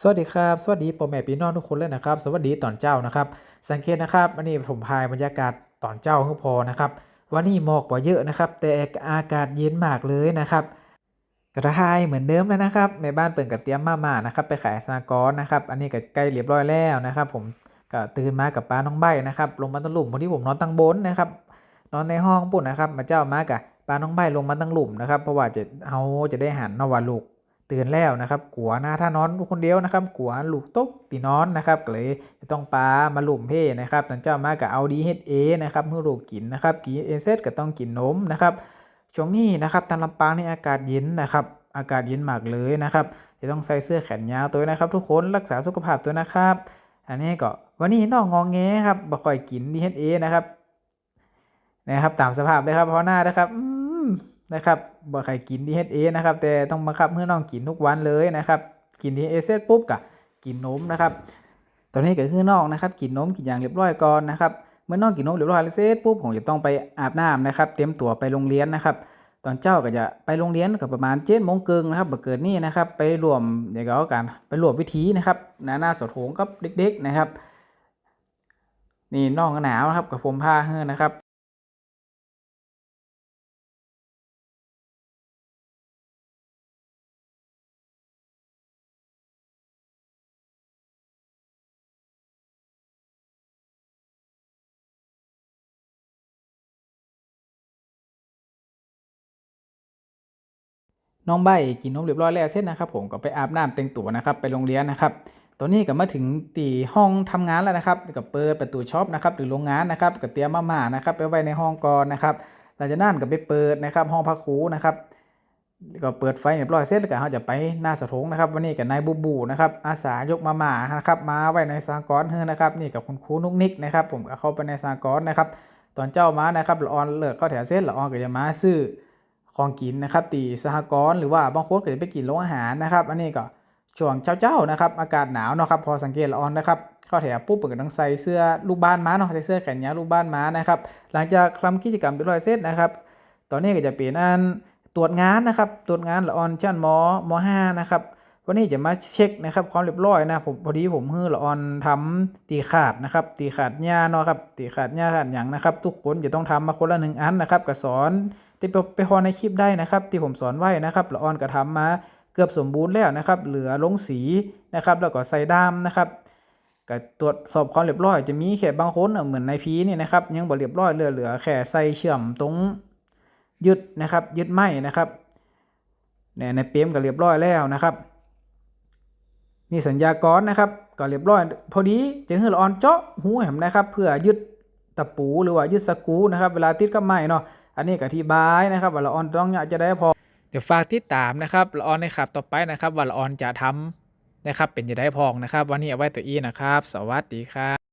สวัสดีครับ สวัสดีพ่อแม่พี่น้องทุกคนเลยนะครับ สวัสดีตอนเจ้านะครับ สังเกตนะครับอันนี้ผมพายบรรยากาศตอนเจ้าให้พอนะครับ วันนี้หมอกบ่เยอะนะครับ แต่อากาศเย็นมากเลยนะครับ กระทายเหมือนเดิมเลยนะครับแม่บ้านเปิดกระเตียมมาม่านะครับ ไปขายสากรณ์นะครับ อันนี้ก็ใกล้เรียบร้อยแล้วนะครับ ผมก็ตื่นมากับป้าน้องใบนะครับ ลงมาตั้งหลุมวันที่ผมนอนตั้งบนนะครับ นอนในห้องปุ่นนะครับ มาเจ้ามากับป้าน้องใบลงมาตั้งหลุมนะครับ เพราะว่าจะเอาจะได้หันนวาลูก ตื่นแล้วนะครับกัวหน้าถ้านอนคนเดียวนะครับกัวลูกตกตีนอนนะครับก็เลยจะต้องปลามาหลุมเพ่นะครับตอนเจ้ามากับเอาดีเฮดเอนะครับเมื่อลูกกินนะครับกินเอเซก็ต้องกินนมนะครับช่วงนี้นะครับทางลำปางนี่อากาศเย็นนะครับอากาศเย็นมากเลยนะครับจะต้องใส่เสื้อแขนยาวตัวนะครับทุกคนรักษาสุขภาพตัวนะครับ อันนี้ก็วันนี้น้องงองแงครับบ่ค่อยกินดีเฮดเอนะครับนะครับตามสภาพเลยครับเพราะหน้านะครับ นะครับบ่ใครกิน DHA นะครับแต่ต้องบังคับให้น้องกินทุกวันเลยนะครับกิน DHA เอเสร็จปุ๊บก็กินนมนะครับ ตอนนี้ก็คือน้องนะครับกินนมกินอย่างเรียบร้อยก่อนนะครับเมื่อน้องกินนมเรียบร้อยแล้วเสร็จปุ๊บผมจะต้องไปอาบน้ำนะครับ เตรียมตัวไปโรงเรียนนะครับ ตอนเจ้าก็จะไปโรงเรียนก็ประมาณเจ็ดโมงเกิงนะครับบ่เกิดนี่นะครับ ไปรวมเดี๋ยวก็กันไปรวมวิธีนะครับหน้าหน้าสดโหงกับเด็ก ๆนะครับ นี่น้องหนาวนะครับกับผมผ้าเฮ้อนะครับ น้องใบกินนมเรียบร้อยแล้วเสร็จนะครับ ผมก็ไปอาบน้ำแต่งตัวนะครับ ไปโรงเรียนนะครับตอนนี้ก็มาถึงตีห้องทำงานแล้วนะครับก็เปิดประตูช็อปนะครับหรือโรงงานนะครับก็เตรียมมาม่านะครับไปไว้ในห้องก่อนนะครับหลังจากนั้นก็ไปเปิดนะครับห้องพักครูนะครับก็เปิดไฟเรียบร้อยเสร็จแล้วก็เขาจะไปหน้าสะทงนะครับวันนี้กับนายบูบูนะครับอาสายกมาม่านะครับมาไว้ในสากรณ์เฮ้อนะครับนี่กับคุณครูนุกนิกนะครับผมก็เข้าไปในสากรณ์นะครับตอนเจ้ามานะครับละออนเลิกเข้าแถวเส้นละออนก็จะมาซื้อ ของกินนะครับตีสหกรณ์หรือว่าบางคนก็จะไปกินโรงอาหารนะครับ อันนี้ก็ช่วงเจ้าๆนะครับอากาศหนาวเนาะครับพอสังเกตละออนนะครับเข้าแถวปุ๊บเปิดต้องใส่เสื้อลูกบ้านม้าเนาะใส่เสื้อแขนยาวลูกบ้านม้านะครับหลังจากทำกิจกรรมเรียบร้อยเสร็จนะครับ ตอนนี้ก็จะเปลี่ยนอันตรวจงานนะครับตรวจงานละออนชั้นมมห้านะครับวันนี้จะมาเช็คนะครับความเรียบร้อยนะผมพอดีผมฮือละออนทำตีขาดนะครับ ตีขาดหญ้าเนาะครับตีขาดหญ้าขาดหยังนะครับ ทุกคนจะต้องทำมาคนละหนึ่งอันนะครับก็สอน ที่ไปพอในคลิปได้นะครับ ที่ผมสอนไว้นะครับละออนก็ทำมาเกือบสมบูรณ์แล้วนะครับ เหลือลงสีนะครับ แล้วก็ใส่ด้ามนะครับก็ตรวจสอบความเรียบร้อยจะมีแค่บางคนเหมือนในพีนี่นะครับ ยังบ่เรียบร้อยเหลือเหลือแค่ใส่เชื่อมตรงยึดนะครับ ยึดไม้นะครับเนี่ยในเปียมก็เรียบร้อยแล้วนะครับ นี่สัญญากรนะครับก็เรียบร้อย พอดีจะให้ละออนเจาะหูแหมนะครับ เพื่อยึดตะปูหรือว่ายึดสกูนะครับ เวลาติดกับไม้เนาะ อันนี้ก็อธิบายนะครับว่าละออนต้องจะได้พอ เดี๋ยวฝากติดตามนะครับละออนในขับต่อไปนะครับว่าละออนจะทำนะครับเป็นจะได้พองนะครับ วันนี้เอาไว้ตัวอีนะครับ สวัสดีครับ